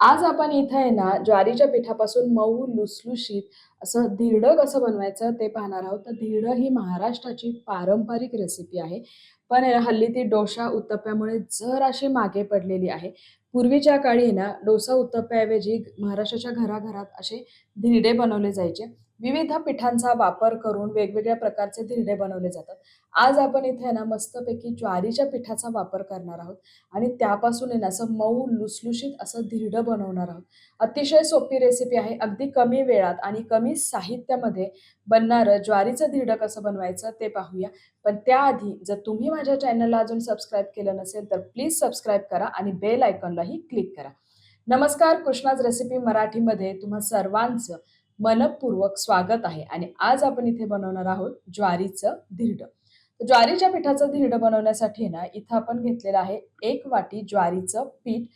आज आपण इथं आहे ना ज्वारीच्या पिठापासून मऊ लुसलुशीत असं धिरडं कसं बनवायचं ते पाहणार आहोत. तर धिरडं ही महाराष्ट्राची पारंपरिक रेसिपी आहे. पण हल्ली ती डोसा उत्तप्यामुळे जराशी मागे पडलेली आहे. पूर्वीच्या काळी ना डोसा उत्तप्याऐवजी महाराष्ट्राच्या घराघरात असे धिरडे बनवले जायचे. विविध पिठांचा वापर करून वेगवेगळ्या प्रकारचे धिरडे बनवले जातात. आज आपण इथे आहे ना मस्तपैकी ज्वारीच्या पिठाचा वापर करणार आहोत. आणि त्यापासून आहे ना असं मऊ लुसलुशीत असं धिरडं बनवणार आहोत. अतिशय सोपी रेसिपी आहे. अगदी कमी वेळात आणि कमी साहित्यामध्ये बनणारं ज्वारीचं धिरडं कसं बनवायचं ते पाहूया. पण त्याआधी जर तुम्ही माझ्या चॅनलला अजून सबस्क्राईब केलं नसेल तर प्लीज सबस्क्राईब करा आणि बेल आयकॉनलाही क्लिक करा. नमस्कार कृष्णाज रेसिपी मराठीमध्ये. तुम्हा सर्वांचं मनपूर्वक स्वागत आहे. आणि आज आपण इथे बनवणार आहोत ज्वारीचं धिरड. ज्वारीच्या पिठाचं धिरड बनवण्यासाठी ना इथं आपण घेतलेलं आहे एक वाटी ज्वारीचं पीठ.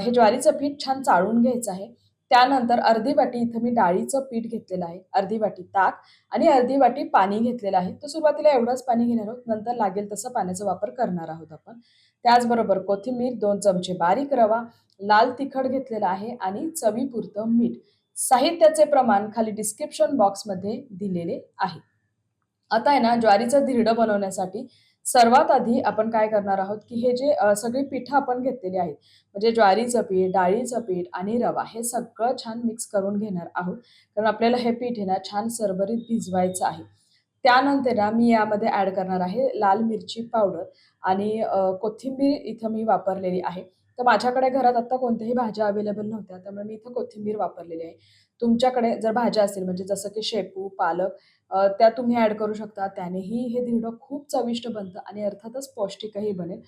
हे ज्वारीचं पीठ छान चाळून घ्यायचं आहे. त्यानंतर अर्धी वाटी इथं मी डाळीचं पीठ घेतलेलं आहे. अर्धी वाटी ताक आणि अर्धी वाटी पाणी घेतलेलं आहे. तर सुरुवातीला एवढंच पाणी घेणार आहोत. नंतर लागेल तसं पाण्याचा वापर करणार आहोत आपण. त्याचबरोबर कोथिंबीर दोन चमचे बारीक रवा लाल तिखट घेतलेला आहे आणि चवीपुरतं मीठ. साहित्याचे प्रमाण खाली डिस्क्रिप्शन बॉक्समध्ये दिलेले आहे. आता आहे ना ज्वारीचं धिरडं बनवण्यासाठी सर्वात आधी आपण काय करणार आहोत की हे जे सगळी पिठं आपण घेतलेली आहेत म्हणजे ज्वारीचं पीठ डाळीचं पीठ आणि रवा हे सगळं छान मिक्स करून घेणार आहोत. कारण आपल्याला हे पीठ ना छान सरभरीत भिजवायचं आहे. त्यानंतर ना मी यामध्ये ॲड करणार आहे लाल मिरची पावडर आणि कोथिंबीर इथं मी वापरलेली आहे. तर माझ्याकडे घरात आत्ता कोणत्याही भाज्या अवेलेबल नव्हत्या त्यामुळे मी इथं कोथिंबीर वापरलेली आहे. तुमच्याकडे जर भाज्या असतील म्हणजे जसं की शेपू पालक त्या तुम्ही ॲड करू शकता. त्यानेही हे धिरडं खूप चविष्ट बनतं आणि अर्थातच पौष्टिकही बनेल.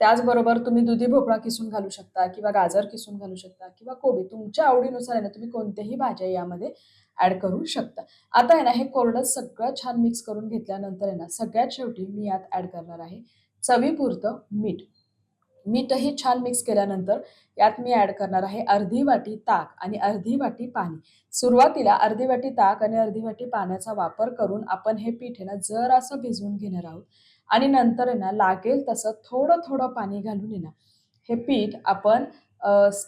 त्याचबरोबर तुम्ही दुधी भोपळा किसून घालू शकता किंवा गाजर किसून घालू शकता किंवा कोबी. तुमच्या आवडीनुसार आहे ना तुम्ही कोणत्याही भाज्या यामध्ये ॲड करू शकता. आता आहे ना हे कोरडं सगळं छान मिक्स करून घेतल्यानंतर आहे ना सगळ्यात शेवटी मी यात ॲड करणार आहे चवीपुरतं मीठ. मीठही छान मिक्स केल्यानंतर यात मी ॲड करणार आहे अर्धी वाटी ताक आणि अर्धी वाटी पाणी. सुरुवातीला अर्धी वाटी ताक आणि अर्धी वाटी पाण्याचा वापर करून आपण हे पीठ आहे ना जरासं भिजवून घेणार आहोत. आणि नंतर आहे ना लागेल तसं थोडं थोडं पाणी घालून येणार ना हे पीठ आपण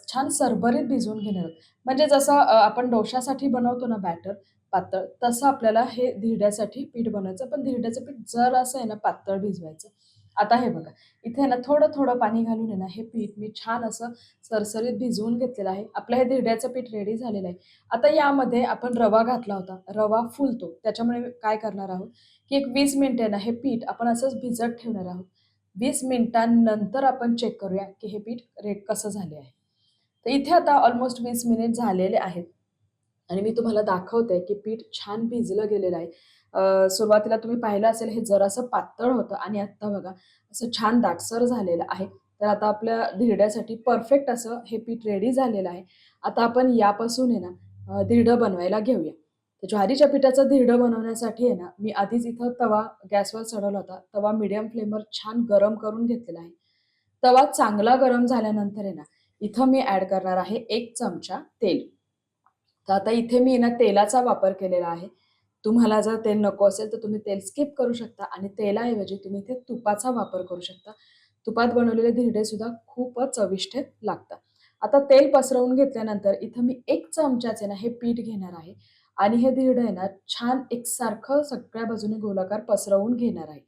छान सरभरीत भिजवून घेणार आहोत. म्हणजे जसं आपण डोशासाठी बनवतो ना बॅटर पातळ तसं आपल्याला हे धिरड्यासाठी पीठ बनवायचं. पण धिरड्याचं पीठ जर असं आहे ना पातळ भिजवायचं. आता हे बघा इथे ना थोडं थोडं पाणी घालून आहे ना हे पीठ मी छान असं सरसरीत भिजवून घेतलेलं आहे. आपलं हे धिरड्याचं पीठ रेडी झालेलं आहे. आता यामध्ये आपण रवा घातला होता. रवा फुलतो. त्याच्यामुळे काय करणार आहोत? की एक वीस मिनिटे ना हे पीठ आपण असंच भिजत ठेवणार आहोत. वीस मिनिटांनंतर आपण चेक करूया की हे पीठ रेड कसं झाले आहे. तर इथे आता ऑलमोस्ट वीस मिनिट झालेले आहेत. आणि मी तुम्हाला दाखवते की पीठ छान भिजलं गेलेलं आहे. सुरुवातीला तुम्ही पाहिलं असेल हे जरासं पातळ होतं आणि आत्ता बघा असं छान दाटसर झालेलं आहे. तर आता आपल्या धिरड्यासाठी परफेक्ट असं हे पीठ रेडी झालेलं आहे. आता आपण यापासून आहे ना धिरडं बनवायला घेऊया. तर ज्वारीच्या पिठाचं धिरडं बनवण्यासाठी आहे ना मी आधीच इथं तवा गॅसवर चढवला होता. तवा मीडियम फ्लेमवर छान गरम करून घेतलेला आहे. तवा चांगला गरम झाल्यानंतर आहे ना इथं मी ॲड करणार आहे एक चमचा तेल. तर आता इथे मी ना तेलाचा वापर केलेला आहे. तुम्हाला जर तेल नको असेल तर तुम्ही तेल स्किप करू शकता आणि तेलाऐवजी तुम्ही इथे तुपाचा वापर करू शकता. तुपात बनवलेले धिरडे सुद्धा खूपच चविष्ट लागतात. आता तेल पसरवून घेतल्यानंतर इथं मी एक चमचाचे ना हे पीठ घेणार आहे. आणि हे धिरडं आहे ना छान एकसारखं सगळ्या बाजूने गोलाकार पसरवून घेणार आहे.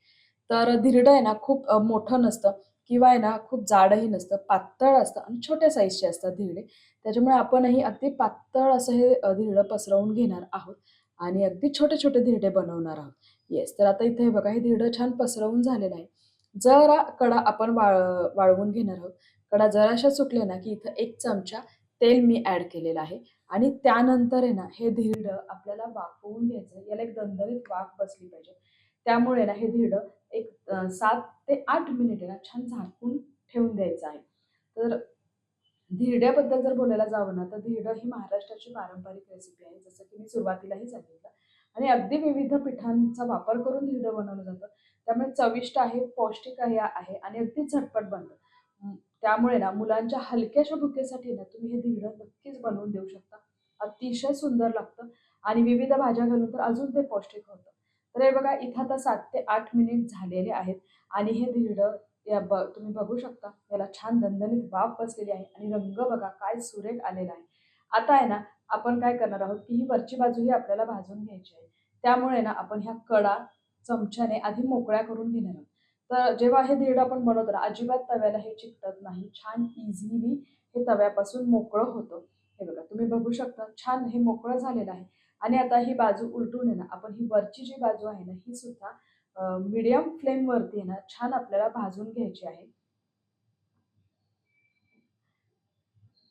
तर धिरडं आहे ना खूप मोठं नसतं. किंवा आहे ना खूप जाडही नसतं पातळ असतं आणि छोट्या साईजचे असतात धिरडे. त्याच्यामुळे आपणही अगदी पातळ असं हे धिरडं पसरवून घेणार आहोत आणि अगदी छोटे छोटे धिरडे बनवणार आहोत. येस तर आता इथे बघा हे धिरडं छान पसरवून झालेलं आहे. जरा कडा आपण वाळ वाळवून घेणार आहोत. कडा जराशा सुकल्या ना की इथं एक चमचा तेल मी ॲड केलेलं आहे. आणि त्यानंतर आहे ना हे धिरडं आपल्याला वाफवून घ्यायचं याला एक दणदणीत वाफ बसली पाहिजे. त्यामुळे ना हे धिरडं एक सात ते आठ मिनिटे ना छान झाकून ठेवून द्यायचं आहे. तर धिरड्याबद्दल जर बोलायला जावं ना तर धिरडं ही महाराष्ट्राची पारंपरिक रेसिपी आहे. जसं की मी सुरुवातीलाही सांगितलं. आणि अगदी विविध पिठांचा वापर करून धिरडं बनवलं जातं. त्यामुळे चविष्ट आहे पौष्टिक आहे आहे आणि अगदी झटपट बनतं. त्यामुळे ना मुलांच्या हलक्याशा भुकेसाठी ना तुम्ही हे धिरडं नक्कीच बनवून देऊ शकता. अतिशय सुंदर लागतं आणि विविध भाज्या घालून तर अजून ते पौष्टिक होतं. तर हे बघा इथं आता सात ते आठ मिनिट झालेले आहेत. आणि हे धिरडं या ब तुम्ही बघू शकता. याला छान दणदणीत वाफ बसलेली आहे आणि रंग बघा काय सुरेख आलेला आहे. आता आहे ना आपण काय करणार आहोत की ही वरची बाजू ही आपल्याला भाजून घ्यायची आहे. त्यामुळे ना आपण ह्या कडा चमच्याने आधी मोकळ्या करून घेणार आहोत. तर जेव्हा हे धिरड आपण बनवतो ना अजिबात तव्याला हे चिकटत नाही. छान इझिली हे तव्यापासून मोकळं होतं. हे बघा तुम्ही बघू शकता छान हे मोकळं झालेलं आहे. आणि आता ही बाजू उलटून आहे ना आपण ही वरची जी बाजू आहे ना ही सुद्धा मीडियम फ्लेमवरती आहे ना छान आपल्याला भाजून घ्यायची आहे.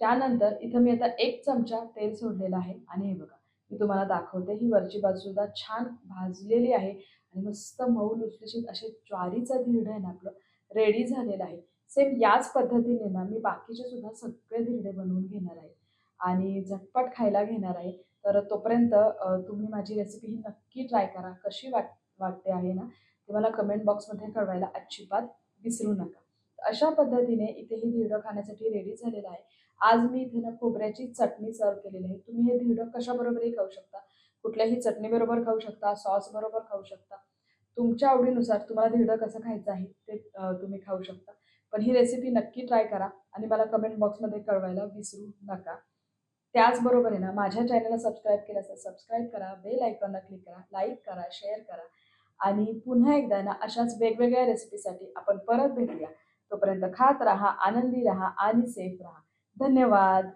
त्यानंतर इथं मी आता एक चमचा तेल सोडलेला आहे. आणि हे बघा मी तुम्हाला दाखवते ही वरची बाजू सुद्धा छान भाजलेली आहे. आणि मस्त मऊ लुसलुशीत असे ज्वारीचं धिरडं आहे ना आपलं रेडी झालेलं आहे. सेम याच पद्धतीने ना मी बाकीचे सुद्धा सगळे धिरडे बनवून घेणार आहे. आणि झटपट खायला घेणार आहे. तर तोपर्यंत तुम्ही माझी रेसिपी ही नक्की ट्राय करा. कशी वाट वाटते आहे ना ते मला कमेंट बॉक्समध्ये कळवायला अजिबात विसरू नका. अशा पद्धतीने इथे हे धिरडं खाण्यासाठी रेडी झालेलं आहे. आज मी इथे ना खोबऱ्याची चटणी सर्व केलेली आहे. तुम्ही हे धिरडं कशाबरोबरही खाऊ शकता. कुठल्याही चटणीबरोबर खाऊ शकता सॉस बरोबर खाऊ शकता. तुमच्या आवडीनुसार तुम्हाला धिरडं कसं खायचं आहे ते तुम्ही खाऊ शकता. पण ही रेसिपी नक्की ट्राय करा आणि मला कमेंट बॉक्समध्ये कळवायला विसरू नका. त्याचबरोबर आहे ना माझ्या चॅनलला सबस्क्राईब केलं असेल सबस्क्राईब करा बेल आयकॉनला क्लिक करा लाईक करा शेअर करा. आणि पुन्हा एकदा ना अशाच वेगवेगळ्या रेसिपीसाठी आपण परत भेटूया. तोपर्यंत खात राहा आनंदी राहा आणि सेफ राहा. धन्यवाद.